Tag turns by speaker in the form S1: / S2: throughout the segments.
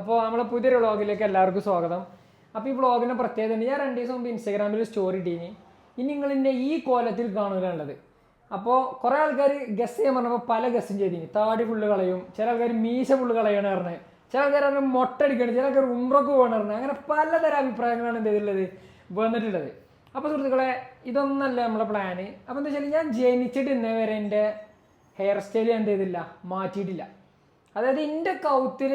S1: അപ്പോൾ നമ്മളെ പുതിയൊരു വ്ളോഗിലേക്ക് എല്ലാവർക്കും സ്വാഗതം. അപ്പോൾ ഈ വ്ളോഗിന്റെ പ്രത്യേകത ഞാൻ രണ്ട് ദിവസം മുമ്പ് ഇൻസ്റ്റാഗ്രാമിൽ സ്റ്റോറി ഇട്ടീനി. ഇനി എന്നെ ഈ കോലത്തിൽ കാണുകയാണുള്ളത് അപ്പോൾ കുറേ ആൾക്കാർ ഗസ് ചെയ്യാൻ പറഞ്ഞപ്പോൾ പല ഗസ്സും ചെയ്തിനി. താടി ഫുള്ള് കളയും. ചില ആൾക്കാർ മീശ ഫുള്ള് കളയാണ് പറഞ്ഞത് ചില ആൾക്കാർ പറഞ്ഞാൽ മൊട്ടടിക്കണം ചില ആൾക്കാർ ഉമ്രക്ക് പോകണം പറഞ്ഞത് അങ്ങനെ പലതരം അഭിപ്രായങ്ങളാണ് എന്ത് ചെയ്തിട്ടുള്ളത് വന്നിട്ടുള്ളത്. അപ്പോൾ സുഹൃത്തുക്കളെ ഇതൊന്നല്ല നമ്മളെ പ്ലാന് അപ്പോൾ എന്താ വെച്ചാൽ ഞാൻ ജനിച്ചിട്ട് ഇന്നേ വരെ എന്റെ ഹെയർ സ്റ്റൈൽ എന്ത് ചെയ്തില്ല? മാറ്റിയിട്ടില്ല. അതായത് എന്റെ കൗത്തിൽ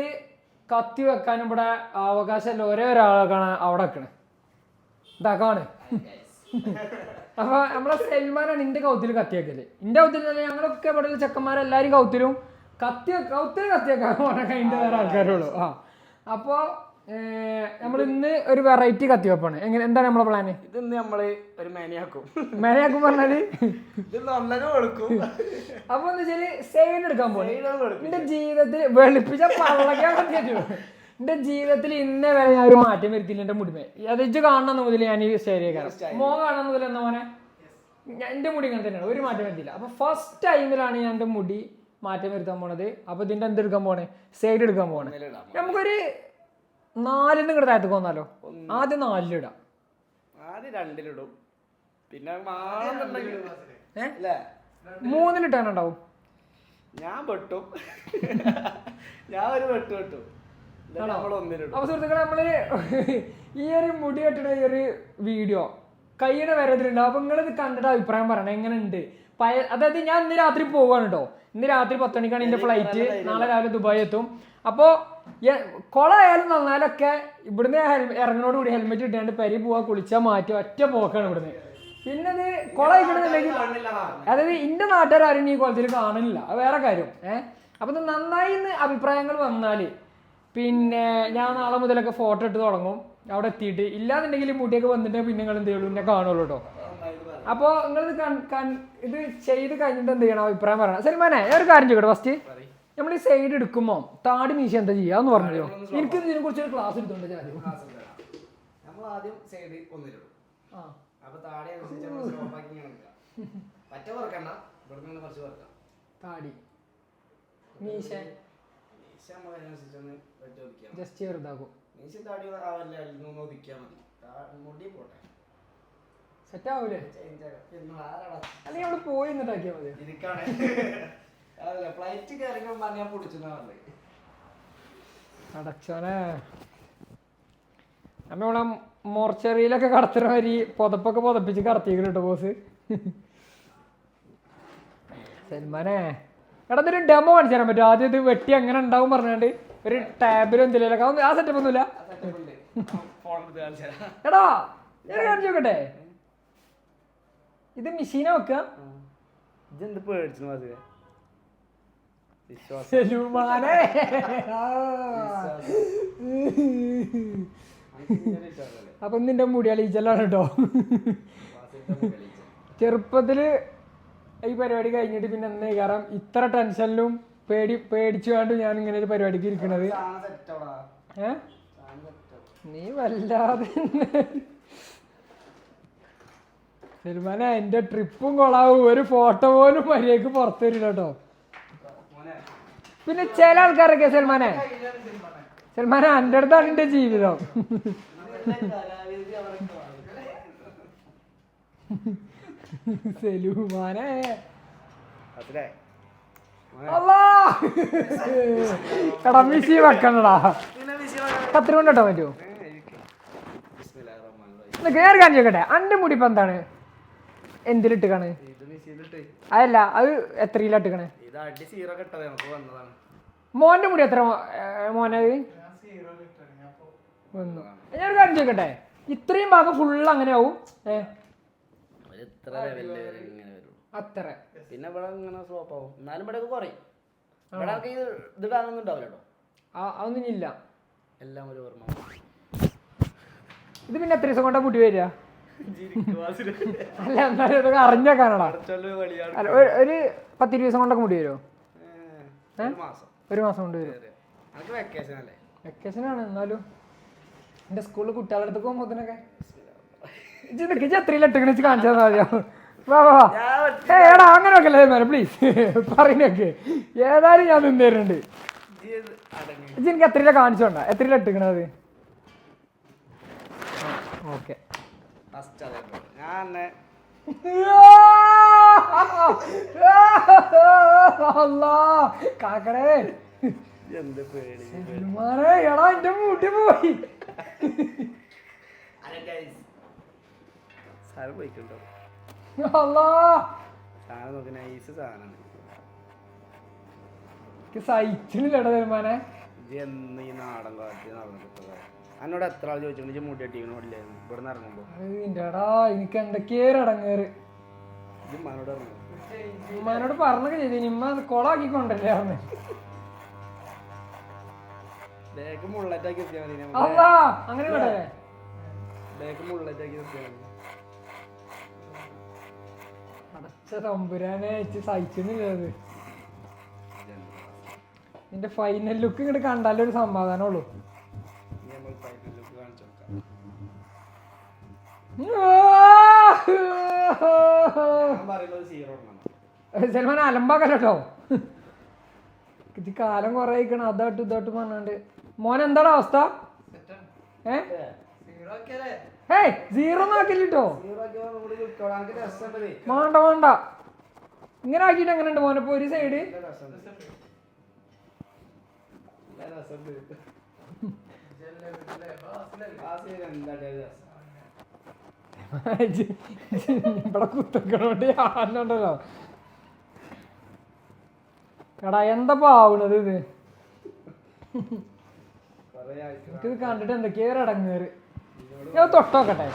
S1: കത്തി വെക്കാനും ഇവിടെ അവകാശമല്ല. ഒരേ ഒരാളാണ് അവിടെ വെക്കണേ ഇതാക്കാണ്. കാണ് അപ്പൊ നമ്മളെ സൽമാനാണ് എന്റെ കൗത്തിൽ കത്തി വെക്കൽ. എന്റെ കൗത്തിൽ ഞങ്ങളൊക്കെ ഇവിടെ ചെക്കന്മാരെല്ലാരും കൗത്തിലും കത്തി കൗത്തിൽ കത്തി വെക്കാൻ കഴിഞ്ഞ ആൾക്കാരുള്ളൂ ആ. അപ്പോ നമ്മൾ ഇന്ന് ഒരു വെറൈറ്റി കത്തി വെപ്പാണ് എങ്ങനെ എന്താണ് നമ്മളെ പ്ലാന്
S2: ഇതിന്ന് നമ്മൾ ഒരു മേനയാക്കും.
S1: മേനയാക്കും പറഞ്ഞാൽ?
S2: ഇത് നല്ലത് കൊടുക്കും
S1: അപ്പൊ എന്താ വെച്ചാൽ സേവൻ എടുക്കാൻ
S2: പോകും
S1: എന്റെ ജീവിതത്തിൽ വെളുപ്പിച്ച പള്ളക്കാൻ പറ്റിയോ എന്റെ ജീവിതത്തിൽ ഇന്നേ വരെ ഞാൻ ഒരു മാറ്റം വരുത്തിയില്ല എന്റെ മുടിമേ. അത് ഇജ്ജ് കാണുന്ന മുതൽ ഞാൻ ഈ സ്റ്റേരിയേക്കാരം മോ കാണുന്ന മുതൽ എന്താ മോനെ? എന്റെ മുടി ഇങ്ങനെ തന്നെയാണ്. ഒരു മാറ്റം വരുത്തില്ല അപ്പൊ ഫസ്റ്റ് ടൈമിലാണ് ഞാൻ എന്റെ മുടി മാറ്റം വരുത്താൻ പോണത്. അപ്പൊ ഇതിന്റെ എന്ത് എന്തെടുക്കാൻ പോണേ? സൈഡ് എടുക്കാൻ പോണേ. നമുക്കൊരു നാലിന് ഇങ്ങോട്ട് താഴത്തേക്ക് വന്നാലോ? ആദ്യം നാലിലിടാം.
S2: ആദ്യം രണ്ടിലിടും. പിന്നെ
S1: മൂന്നിലിട്ടാനുണ്ടാവും.
S2: ഞാൻ പെട്ടും ഞാൻ ഒരു പെട്ടു പെട്ടു
S1: അപ്പൊ സുഹൃത്തുക്കളെ നമ്മൾ ഈ ഒരു മുടി കെട്ടിട ഈ ഒരു വീഡിയോ കൈയുടെ വരത്തിലുണ്ട് അപ്പൊ ഇത് കണ്ടിട്ട് അഭിപ്രായം പറയണം. എങ്ങനെയുണ്ട്? പയ അതായത് ഞാൻ ഇന്ന് രാത്രി പോവാണ് കേട്ടോ ഇന്ന് രാത്രി പത്ത് മണിക്കാണ് എന്റെ ഫ്ലൈറ്റ് നാളെ രാവിലെ ദുബായി എത്തും. അപ്പോ കൊളായാലും നന്നാലൊക്കെ ഇവിടുന്ന് ഇറങ്ങണോട് കൂടി ഹെൽമെറ്റ് ഇട്ടാണ്ട് പരി പോവാ കുളിച്ചാൽ മാറ്റി ഒറ്റ പോക്കാണ് ഇവിടുന്ന്. പിന്നെ ഇത് ഇവിടുന്നുണ്ടെങ്കിൽ അതായത് ഇന്റെ നാട്ടുകാരും ഈ കുളത്തിൽ കാണുന്നില്ല. അത് വേറെ കാര്യം. ഏഹ് അപ്പൊ ഇത് നന്നായി ഇന്ന് അഭിപ്രായങ്ങൾ വന്നാൽ പിന്നെ ഞാൻ നാളെ മുതലൊക്കെ ഫോട്ടോ ഇട്ട് തുടങ്ങും. അവിടെ എത്തിയിട്ട്. ഇല്ലാന്നുണ്ടെങ്കിൽ മുടിയൊക്കെ വന്നിട്ട് പിന്നെ നിങ്ങൾ എന്ത് ചെയ്യുള്ളൂ എന്നെ കാണുള്ളൂ കേട്ടോ. അപ്പോൾ നിങ്ങളിത് ഇത് ചെയ്ത് കഴിഞ്ഞിട്ട് എന്ത് ചെയ്യണം? അഭിപ്രായം പറയണം. സൽമാനെ ഒരു കാര്യം ചോദിക്കട്ടെ ഫസ്റ്റ് നമ്മൾ ഈ സൈഡ് എടുക്കുമ്പോൾ താടി മീശ എന്താ ചെയ്യുക എന്ന് പറഞ്ഞോ എനിക്ക് ഇതിനെ കുറിച്ച് ഒരു ക്ലാസ് എടുത്തോണ്ട് ഞാൻ
S2: നമ്മൾ ആദ്യം സൈഡ് ഒന്നിലിടും.
S1: ആ.
S2: അപ്പൊ താടി പറ്റ കുറക്കണ്ട ഇവിടെ നിന്ന് കുറച്ച് കുറക്കാം
S1: താടി. മീശ.
S2: മീശ നമ്മൾ അതിനനുസരിച്ച് ഒന്ന് വെട്ടി ഒതുക്കിയാൽ
S1: ജസ്റ്റ് ചെറുതാക്കും.
S2: മീശ താടി ആവല്ല ഒന്ന് ഒതുക്കിയാൽ മതി. മുടി പോട്ടെ.
S1: സെറ്റ് ആവൂലേ? അല്ലെങ്കിൽ അവിടെ പോയി എന്നിട്ടാക്കിയാൽ മതി
S2: ഇരിക്കാണ്. അതല്ല ഫ്ലൈറ്റ് കയറിക്കുമ്പോ ഞാൻ പൊടിച്ചെന്നാ പറഞ്ഞത്.
S1: അടച്ചോനെ. നമ്മ ഇവിടെ മോർച്ചറിയിലൊക്കെ കടത്തുന്ന വരി പുതപ്പൊക്കെ പുതപ്പിച്ച് കടത്തിക്കണം കേട്ടോ ബോസ് സൽമാനെ എടാ ഇതൊരു ഡെമോ കാണിച്ചു തരാൻ പറ്റും ആദ്യം ഇത് വെട്ടി അങ്ങനെ ഉണ്ടാവും പറഞ്ഞാണ്ട് ഒരു ടാബിലും എന്തെങ്കിലുമൊക്കെ ആ സെറ്റപ്പ് ഒന്നുമില്ല. എടാ ഞാൻ കാണിച്ചു നോക്കട്ടെ. ഇത് മെഷീനാ വെക്കുക
S2: ഇതെന്ത് പേടിച്ചു മാതിരി
S1: ആ. അപ്പൊ നിന്റെ മുടി അളിയിച്ചല്ലാണ് കേട്ടോ. ചെറുപ്പത്തിൽ ഈ പരിപാടി കഴിഞ്ഞിട്ട് പിന്നെ എന്നേ കാരണം ഇത്ര ടെൻഷനിലും പേടി പേടിച്ചു കൊണ്ട് ഞാൻ ഇങ്ങനെ ഒരു പരിപാടിക്ക് ഇരിക്കണത്. ഏ? നീ വല്ലാതെ സൽമാനെ എന്റെ ട്രിപ്പും കൊളാവും. ഒരു ഫോട്ടോ പോലും മര്യാദയ്ക്ക് പുറത്തു വരില്ല കേട്ടോ. പിന്നെ ചില ആൾക്കാരൊക്കെ സൽമാനെ. സൽമാനെ എന്റെ അടുത്താണ് എന്റെ ജീവിതം. സലുമാനെ. എടാ മിഷി വെക്കണടാ. അന്റെ മുടി എന്താണ്?
S2: എന്തിലിട്ട് കാണ്?
S1: അതല്ല അത് എത്രയിലിട്ടുക്കണേ
S2: ഇത് അടി സീറോ കെട്ടത് നമുക്ക് വന്നതാണ്.
S1: മോന്റെ മുടി എത്ര മോനത് വന്നു. ഞാനൊരു കാര്യം ചോദിക്കട്ടെ? ഇത്രയും ഭാഗം ഫുള്ള് അങ്ങനെ ആവും
S2: ഇത്ര വരെ ഇങ്ങനെ വരും.
S1: അത്ര.
S2: പിന്നെ ഇവിടെ ഇങ്ങനെ സ്ലോപ്പ് ആവും. എന്നാലും ഇവിടെ കുറയും. ഇവിടെ ആൾക്ക് ഇത് ഇതിടാനൊന്നും ഉണ്ടാവില്ല കേട്ടോ.
S1: ആ അതൊന്നും ഇല്ല.
S2: എല്ലാം ഒരു ഓർമ്മ.
S1: ഇത് പിന്നെ എത്ര ദിവസം കൊണ്ടാ മുടി വരിക? അല്ല എന്നാലും ഇതൊക്കെ അറിഞ്ഞേക്കാനടാ. അല്ല ഒരു- ഒരു പത്തിരു ദിവസം കൊണ്ടൊക്കെ മുടി വരുമോ
S2: ഒരു മാസം.
S1: കൊണ്ട് വരും. വെക്കേഷനാണ് എന്നാലും. എന്റെ സ്കൂളിൽ കുട്ടികളുടെ അടുത്ത് പോകുമ്പോ ഇജ്ജ് എത്രയിൽ വെച്ച് കാണിച്ചാൽ മതിയോ വാ വാ ഏ എടാ അങ്ങനെ പ്ലീസ് പറയുന്നൊക്കെ ഏതായാലും ഞാൻ നിന്നേരുണ്ട് എനിക്ക് എത്രയില കാണിച്ചോണ്ട? എത്രയില ഇട്ടിക്കണത് ഓക്കെ.
S2: ഞാൻ
S1: കാക്കടേ.
S2: എന്ത് പേടി
S1: എടാ എന്റെ മുടി പോയി.
S2: പോയിക്കുണ്ടോ നോക്കി നൈസ് സാധനമാണ്
S1: എനിക്ക് സഹിച്ചില്ലടാ സൽമാനെ
S2: ഇത് എന്ന് ഈ നാടൻ കാറ്റ് നടന്നിട്ടുള്ളത്. എന്നോട് എത്ര ആൾ ചോദിച്ചു ഇജ്ജ് മുടി അട്ടിക്കണോടില്ലായിരുന്നു ഇവിടെ നിന്ന് ഇറങ്ങുമ്പോൾ
S1: എടാ എനിക്ക് എന്തൊക്കെയോ അടങ്ങേറ്
S2: ഇത് മനോട് ഇറങ്ങും
S1: ഉമ്മാനോട് പറഞ്ഞൊക്കെ ചെയ്തു. ഇമ്മ കൊളാക്കി കൊണ്ടല്ലേ പറഞ്ഞ്.
S2: ബാഗ് മുള്ളറ്റാക്കി നിർത്തിയാൽ മതി
S1: അല്ലാ അങ്ങനെ കൊണ്ടല്ലേ
S2: ബാഗ് മുള്ളറ്റാക്കി നിർത്തിയാൽ മതി.
S1: അടച്ച തമ്പുരാനെ നിന്റെ ഫൈനൽ ലുക്ക് ഇങ്ങോട്ട് കണ്ടാലേ ഒരു സമാധാനമുള്ളൂ.
S2: നമ്മൾ
S1: അലമ്പാക്കല്ലോ ഇത് കാലം കുറെ ആയിക്കണം അതാട്ട് ഇതാട്ട് പറഞ്ഞാണ്ട്. മോൻ എന്താണ് അവസ്ഥ? ഏയ് സീറോ ആക്കില്ലോ വേണ്ട വേണ്ട. ഇങ്ങനെ ആക്കിയിട്ട് എങ്ങനെ ഉണ്ട് മോനെ? ഇപ്പൊ ഒരു സൈഡ് ഇവിടെ കുത്തക്കണോണ്ട് ആന്നുണ്ടല്ലോ എടാ എന്താ ആവണത് ഇത്? എനിക്കിത് കണ്ടിട്ട് എന്തൊക്കെയാ ഒരു അടങ്ങേറ് ഞാൻ തൊട്ടോക്കട്ടെ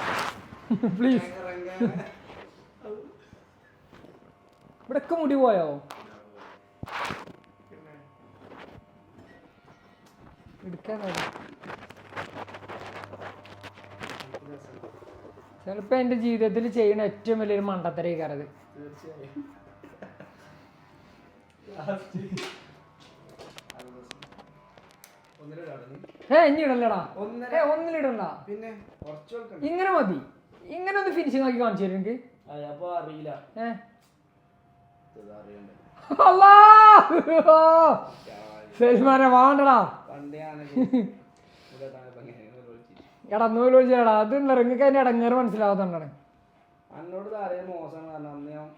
S1: പ്ലീസ് ഇവിടൊക്കെ മുടി പോയോ? എടുക്കാൻ ചിലപ്പോ എന്റെ ജീവിതത്തിൽ ചെയ്യുന്ന ഏറ്റവും വലിയൊരു
S2: മണ്ടത്തരേ കയറത്
S1: ഏ ഇനി ഇടല്ലടാ. ഏ ഒന്നിലിടണ്ട.
S2: പിന്നെ
S1: ഇങ്ങനെ മതി. ഇങ്ങനെ ഒന്ന് ഫിനിഷിംഗ് ആക്കി കാണിച്ചു തരും എനിക്ക്
S2: അറിയില്ല.
S1: സൽമാനെ വാണ്ടടാ
S2: പണ്ടേ ആണെങ്കിൽ ഇവിടെ താഴെ ഭംഗി
S1: എടാ നൂൽ വിളിച്ചടാ അത് നിങ്ങൾക്ക് അതിന്റെ ഇടങ്ങേറ് മനസ്സിലാവാത്തോണ്ടാണ്.
S2: അന്നോട് അറിയാൻ മോശം കാരണം അന്ന് ഞാൻ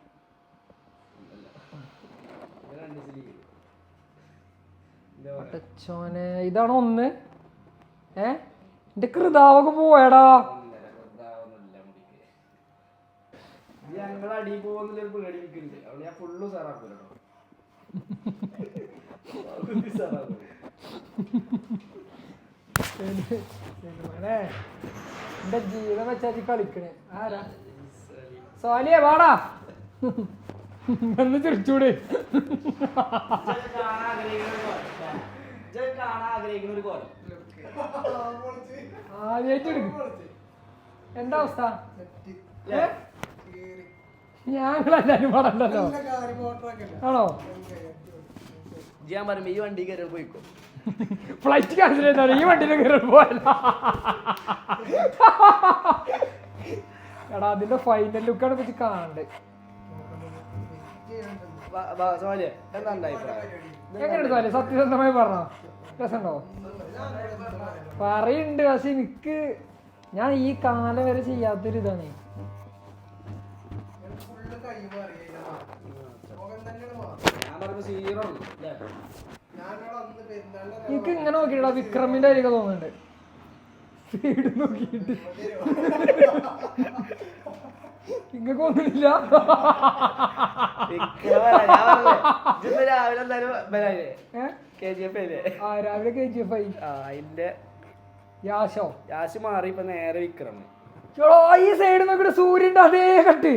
S1: പടച്ചോനെ ഇതാണ് ഒന്ന്. ഏ? എന്റെ കൃതാവൊക്കെ പോയടാ.
S2: ഞങ്ങളെ അടി പേടി എനിക്കുണ്ട്. അവിടെ ഞാൻ ഫുള്ള് സാറാക്കൂലോ.
S1: സൽമാനെ, എന്റെ ജീവിതം വെച്ചാച്ചി കളിക്കണേ. ആരാ? സോലിയെ വാടാ. എന്ന് ചിരിച്ചൂടെ. എന്താ അവസ്ഥ? ഞങ്ങളെല്ലാരും പാടണ്ടല്ലോ. ആണോ?
S2: ഞാൻ പറയുമ്പോ ഈ വണ്ടി കയറി പോയിക്കോ.
S1: ഫ്ലൈറ്റ് ക്യാൻസൽ ചെയ്താണ് ഈ വണ്ടിയിൽ കയറി പോയല്ല എടാ അതിന്റെ ഫൈനൽ ലുക്കാണ് പറ്റി കാണണ്ട്. എങ്ങനെയുണ്ട് സത്യസന്ധമായി പറഞ്ഞോ? രസമുണ്ടോ? പറയുണ്ട് പക്ഷെ എനിക്ക് ഞാൻ ഈ കാലം വരെ ചെയ്യാത്തൊരു ഇതാണ്.
S2: ഞാൻ പറയുമ്പോ സീറോ
S1: എനിക്ക് ഇങ്ങനെ നോക്കിയിട്ടാ വിക്രമിന്റെ അരികെ തോന്നുന്നുണ്ട്. സ്പീഡ് നോക്കിയിട്ട്. ഇങ്ങക്ക് ഒന്നുമില്ല.
S2: രാവിലെ
S1: രാവിലെ കെ ജി എഫ് ഐ
S2: ആ അതിന്റെ
S1: യാശോ.
S2: യാശ് മാറി ഇപ്പൊ നേരെ വിക്രം
S1: ചോളോ ഈ സൈഡ് നോക്കിട്ട് സൂര്യന്റെ അതേ കട്ട്.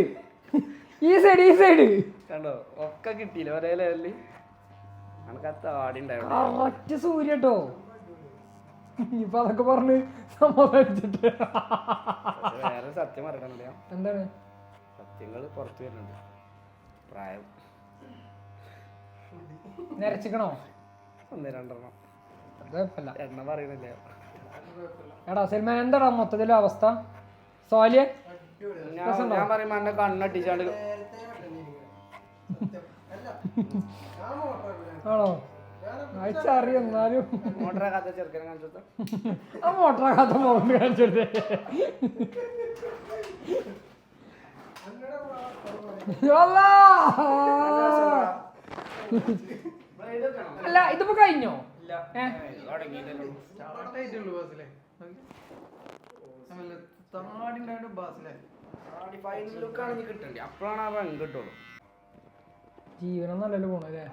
S1: ഈ സൈഡ് ഈ സൈഡ്.
S2: കണ്ടോ? ഒക്കെ കിട്ടിയില്ല ഒരേ ലെവലിൽ
S1: കറക്റ്റ് സൂര്യ കേട്ടോ ഇപ്പൊ അതൊക്കെ പറഞ്ഞ് സമാധാനിച്ചിട്ട്
S2: വേറെ സത്യം പറയണല്ലോ
S1: എന്താണ്?
S2: സത്യങ്ങൾ പുറത്തു വരുന്നുണ്ട്. പ്രായം.
S1: നിരച്ചിക്കണോ?
S2: ഒന്ന് രണ്ടെണ്ണം. എണ്ണ പറയണില്ല.
S1: എടാ സൽമാൻ എന്താടാ മൊത്തത്തിലെ അവസ്ഥ? സോലിയ?
S2: ഞാൻ ഞാൻ പറയുമ്പോ എന്നെ കണ്ണട്ടിച്ചാണ്ട്
S1: ആണോ? അയച്ചറിയ എന്നാലും?
S2: മോട്ടറെ കഥ ചെറുക്കനെ കാണിച്ചു
S1: ആ മോഹൻ കാണിച്ചെടുത്തേ അല്ലാ! ഇതിപ്പോ കഴിഞ്ഞോ?
S2: അപ്പോഴാണ് ആ കിട്ടുള്ളൂ.
S1: ജീവനം നല്ലല്ലോ പോണല്ലേ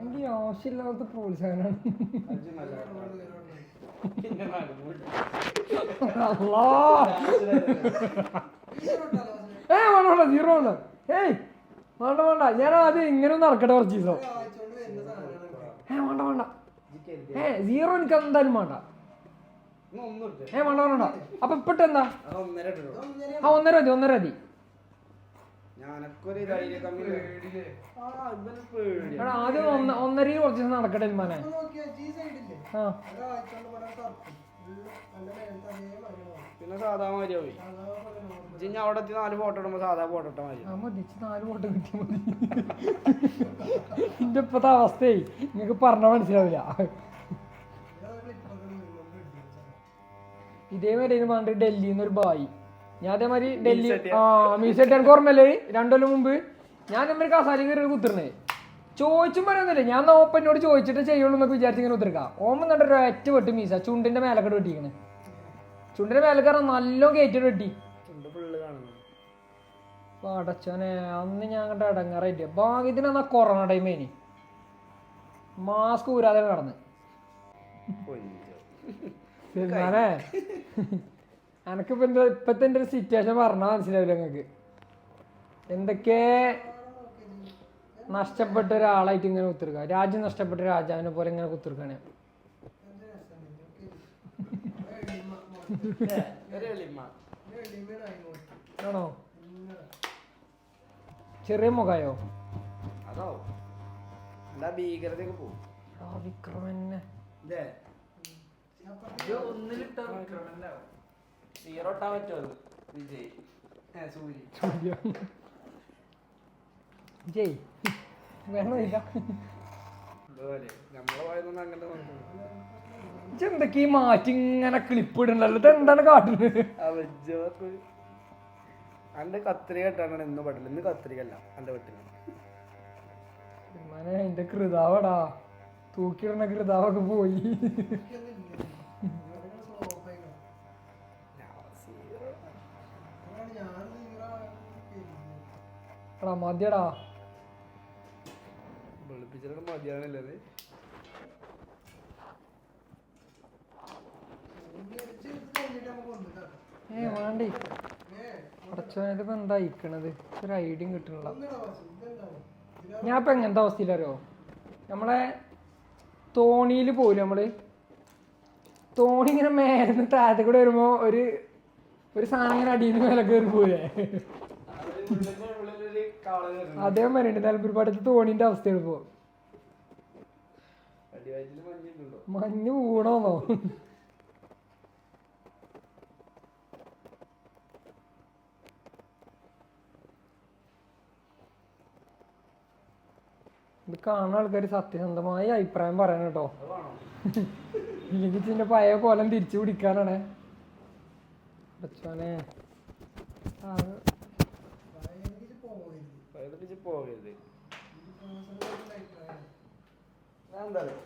S1: എനിക്ക് ആവശ്യമില്ലാത്ത പ്രോത്സാഹനമാണ് സീറോ വേണ്ട ഏയ് വേണ്ട വേണ്ട. ഞാൻ ആദ്യം ഇങ്ങനെ ഒന്ന് നടക്കട്ടെ കുറച്ച് ദിവസം. ഏ വേണ്ട വേണ്ട. ഏ സീറോ എനിക്ക് എന്തായാലും വേണ്ട. ഏ വേണ്ട വേണ്ട അപ്പൊ ഇപ്പിട്ട് എന്താ
S2: അത് ഒന്നര ഇട്ടിട്ടുള്ളൂ.
S1: ആ ഒന്നര മതി ഒന്നര മതി. ആദ്യം കുറച്ച് നടക്കട്ടെ മാനെ. ആ.
S2: പിന്നെ സാധാ മാതിരിയാവേ ഇജ്ജ് ഇനി അവിടെ എത്തി നാല് ഫോട്ടോ ഇടുമ്പോ സാധാ ഫോട്ടോ ഇട്ടാ മതി.
S1: നാല് ഫോട്ടോ കിട്ടിയ മതി. എന്റെ ഇപ്പത്തെ അവസ്ഥയെ നിങ്ങക്ക് പറഞ്ഞ മനസ്സിലാവില്ല. ഇതേമാതിരി പണ്ട് ഡൽഹിന്ന് ഒരു ബായി. ഞാൻ അതേമാതിരി ഡൽഹി ആ മ്യൂസിയം എനിക്ക് ഓർമ്മല്ലേ രണ്ടുകൊല്ലം മുമ്പ് ഞാൻ ഇതേമാതിരി കസാലി കയറി കുത്തിരണേ ചോദിച്ചും പറയുന്നില്ല. ഞാൻ ഓപ്പനോട് ചോദിച്ചിട്ട് ചെയ്യുള്ളൂ എന്നൊക്കെ വിചാരിച്ച് ഇങ്ങനെ കുത്തിരിക്കാം ഓമൻ കണ്ട ഒറ്റ വെട്ട് മീസ ചുണ്ടിന്റെ മേലക്കട വെട്ടിക്കണേ. ചുണ്ടിന്റെ മേലക്കാരൻ നല്ലോ കയറ്റിട്ട് വെട്ടി. പടച്ചോനെ അന്ന് ഞാൻ കണ്ട അടങ്ങാറായിട്ട് ഭാഗ്യത്തിന് ഇതിനാ കൊറോണ ടൈമേനി മാസ്ക് ഊരാതെ കടന്ന് ഞാനേ എനക്കിപ്പോ എന്താ ഇപ്പത്തെ എന്റെ ഒരു സിറ്റുവേഷൻ പറഞ്ഞാൽ മനസ്സിലാവില്ല നിങ്ങൾക്ക് എന്തൊക്കെ നഷ്ടപ്പെട്ട ഒരാളായിട്ട് ഇങ്ങനെ കുത്തിർക്കുക രാജ്യം നഷ്ടപ്പെട്ട രാജാവിനെ പോലെ ഇങ്ങനെ കുത്തിർക്കാണ്. ആണോ? ചെറിയ മുഖായോ?
S2: അതോ? എന്താ ഭീകരതയൊക്കെ പോകും
S1: വിക്രമന്നെ.
S3: ഒന്നിലിട്ട വിക്രമനാവും
S2: സീറോ ഇട്ടാൻ പറ്റുമോ വിജയ്. സൂര്യ.
S1: വേണമില്ല. എന്തൊക്കെ ഈ മാറ്റി ഇങ്ങനെ ക്ലിപ്പ് ഇടണ്ടല്ലോ ഇത് എന്താണ് കാട്ടുന്നത്
S2: അന്റെ കത്രിക ഇട്ടാണ് ഇന്ന് പറ്റില്ല ഇന്ന് കത്രിക അല്ല അന്റെ വീട്ടിൽ
S1: മനെ എന്റെ കൃതാവടാ. തൂക്കിയിടുന്ന കൃതാവൊക്കെ പോയി. എടാ മതിയടാ.
S2: വെളുപ്പിച്ചിട്ട് മതിയാണല്ലേ
S1: ഏ വേണ്ടേ. അടച്ചോനത് എന്താ ഇരിക്കണത്? ഒരു ഐഡിയും കിട്ടണില്ല. ഞാൻ ഇപ്പൊ എങ്ങനത്തെ അവസ്ഥയിലറിയോ നമ്മളെ തോണിയിൽ പോലും നമ്മൾ തോണി ഇങ്ങനെ മേലെ താഴത്തെ കൂടെ വരുമ്പോ ഒരു ഒരു സാധനം ഇങ്ങനെ അടിയിൽ നിന്ന് മേലെ കയറി പോലെ
S2: ഉള്ളിലൊരു വരണ്ട് കയറുന്നു
S1: അതേ മരുണ്ട് നിലമ്പൂർ പാടത്ത് തോണിന്റെ അവസ്ഥയാണ് ഇപ്പോ. മഞ്ഞ് വീണോന്നോ? ഇത് കാണുന്ന ആൾക്കാർ സത്യസന്ധമായ അഭിപ്രായം പറയണം കേട്ടോ. ഇല്ലെങ്കിൽ പിന്നെ പഴയ കോലം തിരിച്ചു പിടിക്കാനാണ്. അച്ഛനെ
S2: പഴുതിപ്പിച്ച് പോകരുത് ഞാൻ എന്താ അറിയോ?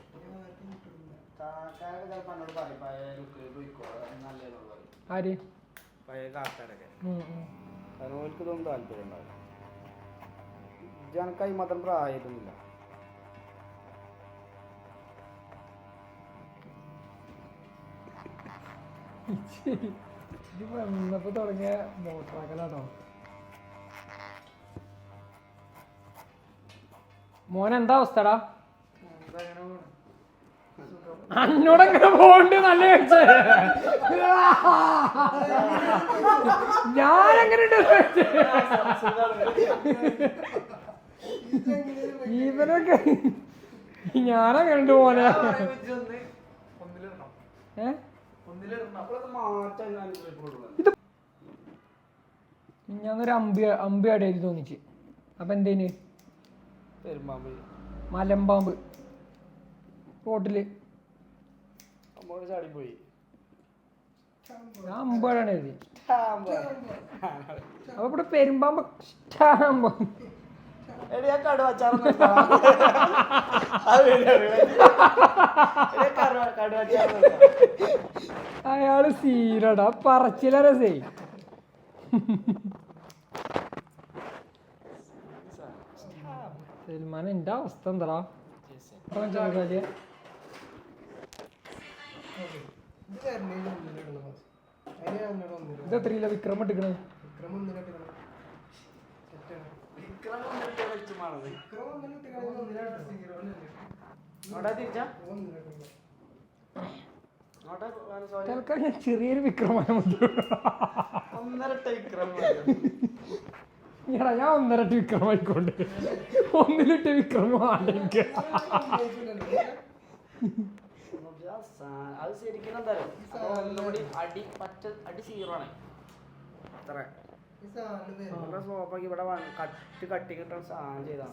S2: കാക്കാരൊക്കെ ചിലപ്പോ എന്നോട് പറയും പഴയ ലുക്ക് പോയിക്കോ പറയും.
S1: ആര്?
S2: പഴയ കാക്കാരൊക്കെ. കാരണം ഓർക്ക് ഇതൊന്നും താല്പര്യം ഉണ്ടാവില്ല. ജനക്കായി മാത്രം പ്രായമൊന്നുമില്ല
S1: ഇത് വന്നപ്പോ തുടങ്ങിയ മോട്ടറാക്കലാട്ടോ മോൻ എന്താ അവസ്ഥടാ അന്നോടങ്ങനെ പോണ്ട് നല്ല ചോദിച്ചേ. ഞാനെങ്ങനെ ഇവനൊക്കെ ഞാനങ്ങനെ പോനെ
S2: പോലെ ഞാൻ
S1: ഞാനൊരു അമ്പി അമ്പി അടയിൽ തോന്നിച്ച്. അപ്പൊ എന്തേന്
S2: പെരുമ്പാമ്പ്.
S1: മലമ്പാമ്പ്. റോട്ടിൽ.
S2: നമ്മോട് ചാടിപ്പോയി.
S1: അമ്പാടാണ് എഴുതി അപ്പൊ ഇവിടെ പെരുമ്പാമ്പ് ഇഷ്ടാമ്പോ
S2: എടി ആ.
S1: അയാൾ സീരടാ പറച്ചില്ല രസേ സൽമാൻ എന്റെ അവസ്ഥ എന്താ ഇത് എത്രയില്ല വിക്രം എടുക്കണേ
S2: വിക്രം വന്നിട്ട് വെച്ച് മാണത്. അങ്ങോട്ടാ തിരിച്ചാ? അങ്ങോട്ടാ പോകാൻ sorry.
S1: തൽക്കാലം ഞാൻ ചെറിയൊരു വിക്രമാണ്
S2: ഒന്നര വിക്രം.
S1: എടാ ഞാൻ ഒന്നരട്ട് വിക്രമായിക്കൊണ്ട് ഒന്നിലിട്ട് വിക്രമ വേണ്ടെങ്കിൽ
S2: ആ സാ- അത് ശരിക്കും എന്താ ഒന്നുകൂടി അടി പറ്റ അടി സീറോ ആണ് അത്ര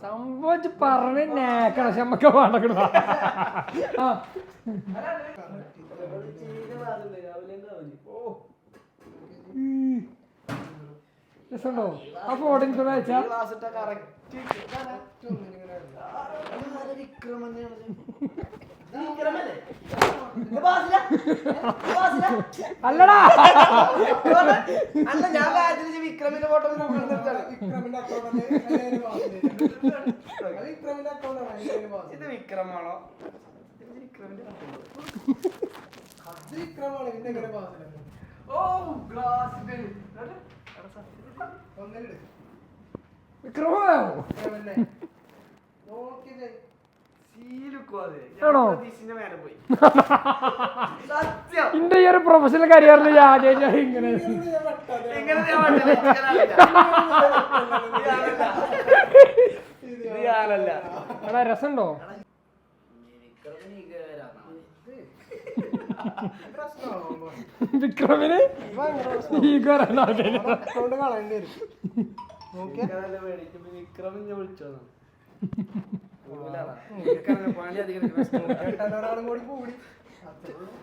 S1: സംഭവിച്ച് പറഞ്ഞ നേക്കണം പക്ഷെ നമുക്ക് വേണ്ടക്കണ ആ രസമുണ്ടോ? ആ ഫോട്ടോ എനിക്ക് അയച്ചാ.
S2: ഗ്ലാസ്
S1: അല്ലടാ.
S2: അല്ല ഞാൻ കാര്യത്തിൽ വിക്രമിന്റെ ഫോട്ടോ ഇത് വിക്രമാണോ?
S3: ഓ ഗ്ലാസിന്റെ
S1: വിക്രമോ
S2: സീലുക്കോ അത്.
S1: ആണോ? ഇന്റെ ഈ ഒരു പ്രൊഫഷണൽ കരിയറിൽ ഞാൻ ഇങ്ങനെ. എടാ രസമുണ്ടോ?
S2: വിക്രമിന്
S1: ഈഗോ.
S2: വിക്രമിന് അധികം എടുക്കണം.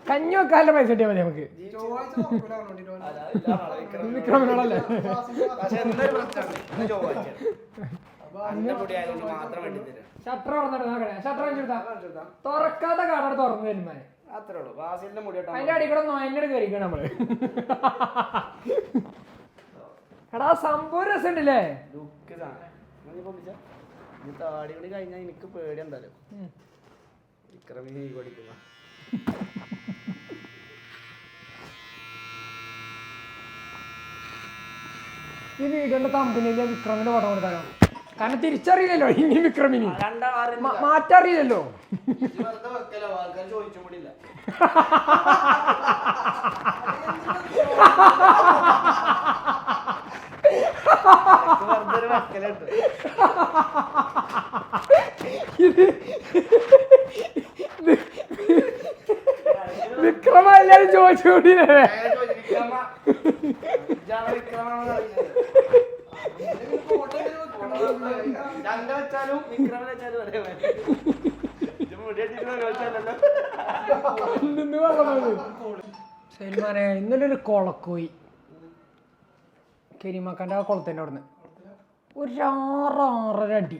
S1: കഞ്ഞി പൈസ കിട്ടിയാൽ മതി നമുക്ക്. വിക്രമിനോടല്ലേ ഷട്ടർ തുറന്നിട്ട് നോക്കണേ ഷട്ടർ തുറക്കാത്ത കാട തുറന്നു തരുമാനെ
S2: അത്രേ ഉള്ളൂ. വാസിലിന്റെ മുടി
S1: അതിന്റെ അടി കൂടെ നോയന്നോട് കയറിക്കണം നമ്മൾ. എടാ സംഭവം രസമുണ്ടല്ലേ?
S2: ലുക്ക് സാധനം താടി കൂടി കഴിഞ്ഞാൽ എനിക്ക് പേടി എന്തായാലും. വിക്രമിന് നീ കൊടുക്കുന്ന.
S1: ഈ വീടിന്റെ കമ്പനിയിലെ വിക്രമിന്റെ പടം കൊടുത്താലോ കാരണം തിരിച്ചറിയില്ലല്ലോ ഇനി വിക്രമിനി. മാറ്ററിയില്ലല്ലോ.
S2: ആൾക്കാർ ചോദിച്ചും
S1: ഇത് വിക്രമ. എല്ലാരും ചോദിച്ചുകൊണ്ടില്ലേ
S2: വിക്രമ രണ്ട വെച്ചാലും വെച്ചാലും.
S1: നിന്ന് ഇന്നലെ ഒരു കുളക്കോയി. കരിമാക്കാന്റെ ആ കുളത്തിന്റെ അവിടുന്ന്. ഒരു ആറ് ആറര അടി.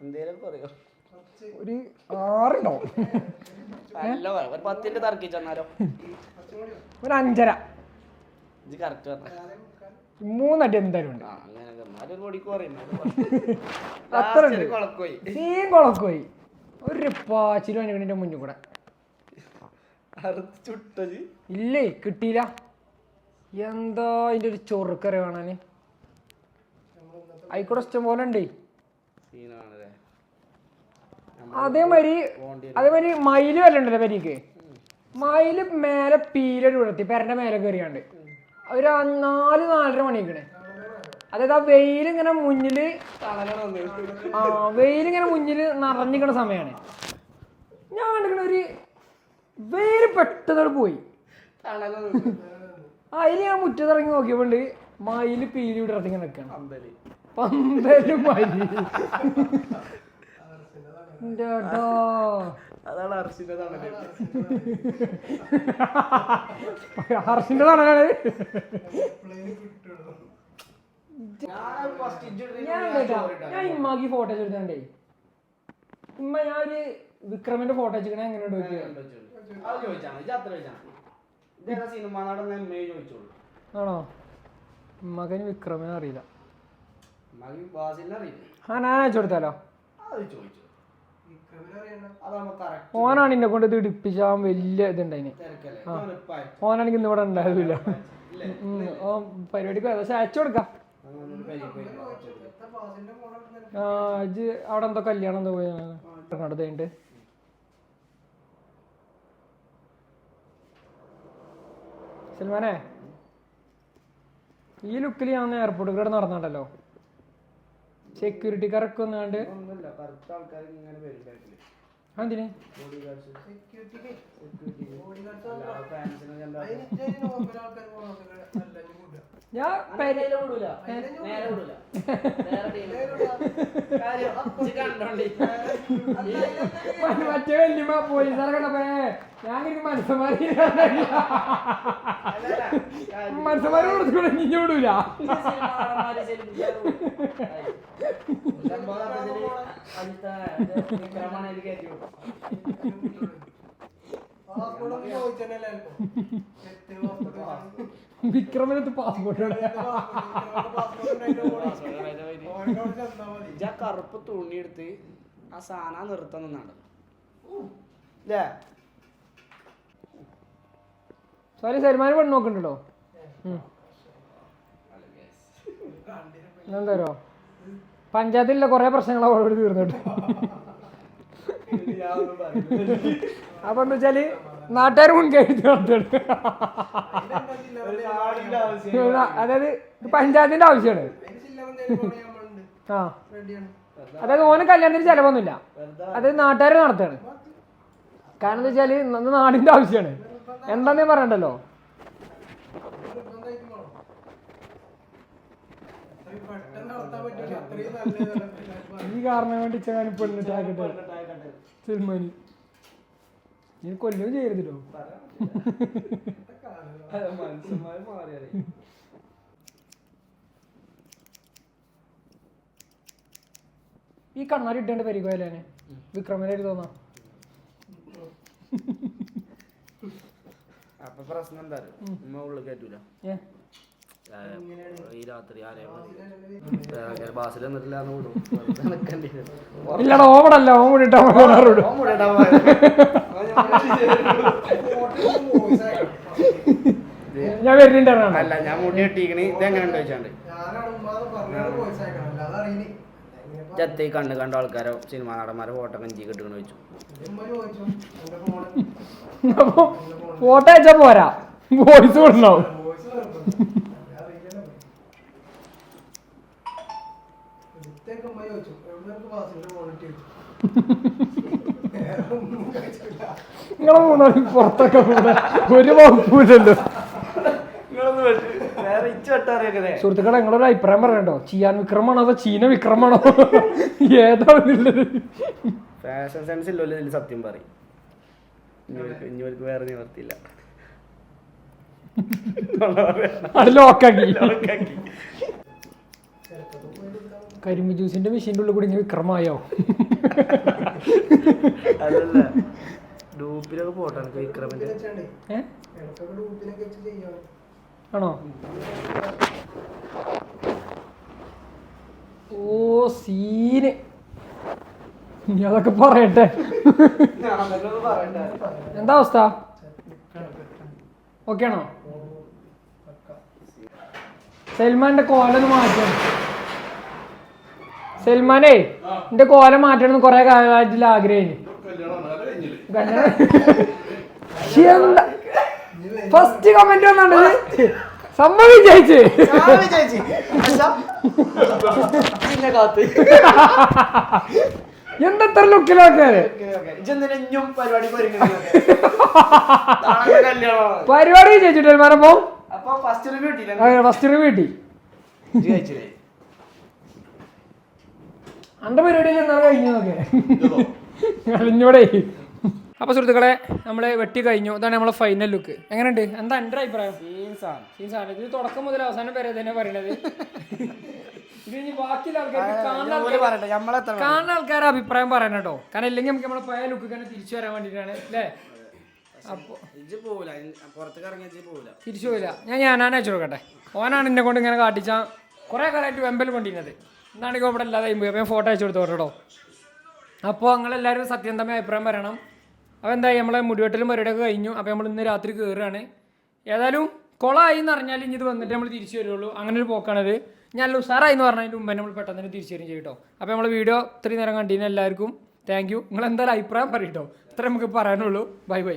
S2: എന്തേലും പറയോ
S1: ഒരു ആറുണ്ടോ.
S2: ഒരു പത്തിന്റെ തർക്കിച്ചെന്നാലോ
S1: ഒരു അഞ്ചര.
S2: ഇത് കറക്റ്റ് പറഞ്ഞ?
S1: മൂന്നടി എന്തായാലും ഉണ്ട് അത്ര ഉണ്ട്.
S2: കുളക്കോയി.
S1: സീൻ കുളക്കോയി. ഒരു പാച്ചിലും അനുകണിന്റെ മുന്നിൽ കൂടെ. ഇല്ലേ കിട്ടിയില്ല. എന്താ അതിന്റെ ഒരു ചൊറുക്കറി കാണാന്? ആയിക്കോട്ടെ ഇഷ്ടം പോലെ ഉണ്ട് അതേമാതിരി അതേമാതിരി മയിൽ വല്ല പരിക്ക്. മയിൽ മേലെ പീലൊരു വിടത്തി പെരന്റെ മേലെ കയറിയാണ്ട് ഒരു നാല് നാലര മണിക്കണേ അതായത് ആ വെയിൽ ഇങ്ങനെ മുന്നിൽ ആ വെയിൽ ഇങ്ങനെ മുന്നിൽ നിറഞ്ഞിക്കണ സമയമാണ് ഞാൻ കണ്ടിക്കണ ഒരു വെയിൽ പെട്ടെന്ന് പോയി അതിൽ ഞാൻ മുറ്റത്തിറങ്ങി നോക്കിയപ്പോണ്ട് മയിൽ പീലി ഇവിടെ ഇങ്ങനെ നിൽക്കണം പന്തലും ഏട്ടോ.
S2: അതാണ് അർഷിന്റെ തണൽ.
S1: ഹർഷിന്റെ തണലാണ്.
S2: ഞാൻ
S1: ഇമ്മാക്ക് ഫോട്ടോ എടുത്തണ്ടേ ഇമ്മ ഞാൻ ഒരു വിക്രമിന്റെ ഫോട്ടോ വെച്ചിക്കണേ
S2: എങ്ങനെ
S1: ആണോ? ഇമ്മക്കന് വിക്രമിനെ അറിയില്ല. ആ ഞാൻ അയച്ചു കൊടുത്താലോ?
S2: ചോദിച്ചു.
S1: ഓനാണ് എന്നെ കൊണ്ട് ഇത് ഇടിപ്പിച്ചാൻ വലിയ ഇതുണ്ടായിന്.
S2: ഓനാണെങ്കി.
S1: ഓനാണെങ്കിൽ ഇന്ന് ഇവിടെ ഉണ്ടായതില്ല ഓ പരിപാടിക്ക് പോയത് പക്ഷെ അയച്ചു കൊടുക്കാം. ആ ഇജ്ജ് അവിടെ എന്തോ കല്യാണം എന്തോ പോയി. അടുത്തുണ്ട് സൽമാനെ ഈ ലുക്കിൽ ഞാൻ എയർപോർട്ടിൽ കൂടെ നടന്നുണ്ടല്ലോ. സെക്യൂരിറ്റിക്കാരൊക്കെ ഒന്നാണ്ട്
S2: ഒന്നുമില്ല കറുത്ത
S1: ഞാൻ
S2: നേരെ വിടൂല നേരെ വിടൂല
S1: മറ്റേ- വല്യമ്മ പോലീസുകാരെ കണ്ടപ്പോ ഞാൻ മനസ്സമാരി മനസ്സമാരി
S2: അല്ലല്ല, കാര്യം.
S1: മനസ്സന്മാരെ കൊടുത്തു ഇഞ്ഞു വിടൂല
S2: സിനിമ നടന്മാര്
S1: വിക്രമിനത്ത് പാസ്പോർട്ട്
S2: ഇജ്ജ് ആ കറുപ്പ് തുണി എടുത്ത് ആ സാന നിർത്താൻ നിന്നാണ്. ഇല്ലേ
S1: സോറി സൽമാൻ പെണ്ണ് നോക്കണ്ടല്ലോ. എന്താരോ പഞ്ചായത്തിലുള്ള കുറെ പ്രശ്നങ്ങൾ അവളോട് തീർന്നിട്ട്. അപ്പൊ എന്താ വെച്ചാൽ നാട്ടുകാർ മുൻകൈ എടുത്ത് നടത്തുന്നുണ്ട് അതായത് പഞ്ചായത്തിന്റെ ആവശ്യമാണ്. ആ. അതായത് ഓന് കല്യാണത്തിന് ചെലവൊന്നുമില്ല. അതായത് നാട്ടുകാർ നടത്താണ് കാരണം എന്താ വെച്ചാൽ നാടിന്റെ ആവശ്യമാണ്. എന്താന്ന് ഞാൻ പറയണ്ടല്ലോ? ഈ കാരണം കൊണ്ട് ഞാൻ പെണ്ണിട്ടാക്കട്ടെ സൽമാനി നീ കൊല്ലും ചെയ്യരുതല്ലോ
S2: മാറിയാലേ
S1: ഈ കണ്ണാടി ഇട്ടേണ്ട പരിക്കോയല്ലേ വിക്രമനായിട്ട് തോന്നാം?
S2: അപ്പൊ പ്രശ്നം എന്താ? ഉമ്മ ഉള്ളിൽ കയറ്റൂല. ഈ രാത്രി ആരെയും ബാസിൽ.
S1: ഇല്ലടാ ഓവടല്ല ഓൻ കൂടി ഞാൻ വരുന്നുണ്ടായിരുന്നു
S2: അല്ല ഞാൻ മുടി കെട്ടിക്കണ് ഇത് എങ്ങനെ ഉണ്ട് ചോദിച്ചാണ്ട് ചത്തി കണ്ട് കണ്ട ആൾക്കാരോ സിനിമ നടന്മാരെ ഫോട്ടോ കഞ്ചി കിട്ടുന്നു ചോദിച്ചു.
S1: അപ്പൊ ഫോട്ടോ അയച്ചാ പോരാ? വോയിസ് കൊടുണ്ടാവും നിങ്ങളെ മൂന്നാളി പുറത്തൊക്കെ കൂടെ ഒരു വകുപ്പില്ലല്ലോ സുഹൃത്തുക്കളെ നിങ്ങളൊരു അഭിപ്രായം പറയണ്ടോ? ചിയാൻ വിക്രമാണോ അതോ ചീന വിക്രമാണോ? ഏതാണെന്നുള്ളത്
S2: ഫാഷൻ സെൻസ് ഇല്ലല്ലോ സത്യം പറയും. വേറെ നിവർത്തിയില്ല.
S1: അത് ലോക്കാക്കി കരിമ്പ് ജ്യൂസിന്റെ മെഷീന്റെ ഉള്ളിൽ കൂടി വിക്രമായോ?
S2: അതല്ല. ഡൂപ്പിലൊക്കെ പോട്ടാണ് വിക്രമിന്റെ.
S1: ആണോ? ഓ സീന്. ഇനി അതൊക്കെ പറയട്ടെ. എന്താ അവസ്ഥ? ഓക്കെ ആണോ സൽമാന്റെ കോലൊന്ന് മാറ്റണം സൽമാനേ എന്റെ കോല മാറ്റണം കൊറേ കാലമായിട്ട് ആഗ്രഹം ഫസ്റ്റ് കമന്റ് വന്നാണ് സംഭവം വിജയിച്ച് എന്തെത്ര ലുക്കിലൊക്കെ?
S2: ഇജെന്തിനും പരിപാടി
S1: വിജയിച്ചിട്ട്
S2: അപ്പൊ ഫസ്റ്റ് കിട്ടിയില്ല?
S1: ഫസ്റ്റ് റിവ്യൂ കിട്ടി.
S2: ജയിച്ചില്ലേ
S1: അന്റെ പരിപാടിയിൽ എന്താണ് കഴിഞ്ഞതൊക്കെ അലിഞ്ഞോടെ. അപ്പൊ സുഹൃത്തുക്കളെ നമ്മൾ വെട്ടി കഴിഞ്ഞു. ഇതാണ് നമ്മളെ ഫൈനൽ ലുക്ക് എങ്ങനെയുണ്ട്? എന്താ എന്റെ അഭിപ്രായം? ഇത് തുടക്കം മുതൽ അവസാനം വരെ തന്നെ പറയണത്. കാണുന്ന ആൾക്കാരുടെ അഭിപ്രായം പറയണം കേട്ടോ. കാരണം ഇല്ലെങ്കിൽ നമുക്ക് നമ്മളെ പഴയ ലുക്ക് തന്നെ തിരിച്ചു വരാൻ വേണ്ടിട്ടാണ് അല്ലേ? തിരിച്ചു പോയില്ല ഞാൻ ഞാനാണ് അയച്ചു കൊടുക്കട്ടെ. ഓനാണ് എന്നെ കൊണ്ട് ഇങ്ങനെ കാട്ടിച്ച കുറേ കാലമായിട്ട് വെമ്പൽ കൊണ്ടിരുന്നത്. എന്നാണെങ്കിൽ ഇവിടെ ഇല്ലാതെ പോയി ഞാൻ ഫോട്ടോ അയച്ചു കൊടുത്തു കേട്ടോ അപ്പോൾ നിങ്ങളെല്ലാവരും സത്യം തമ്മിൽ അഭിപ്രായം പറയണം. അപ്പോൾ എന്തായി? നമ്മളെ മുടിവെട്ടലും പരിപാടിയൊക്കെ കഴിഞ്ഞു. അപ്പോൾ നമ്മൾ ഇന്ന് രാത്രി കയറുകയാണ് ഏതായാലും കൊളായി എന്ന് അറിഞ്ഞാൽ ഇനി ഇത് വന്നിട്ട് നമ്മൾ തിരിച്ചു വരുള്ളൂ. അങ്ങനെ ഒരു പോക്കാണത്. ഞാൻ ഉസാറായി എന്ന് പറഞ്ഞതിന് മുമ്പ് നമ്മൾ പെട്ടെന്ന് തന്നെ തിരിച്ചു വരും ചെയ്യട്ടോ അപ്പോൾ നമ്മൾ വീഡിയോ ഇത്രയും നേരം കണ്ടതിന് എല്ലാവർക്കും. താങ്ക് യു നിങ്ങൾ എന്തായാലും അഭിപ്രായം പറയട്ടോ ഇത്രയും ഇത്ര നമുക്ക് പറയാനുള്ളൂ. Bye bye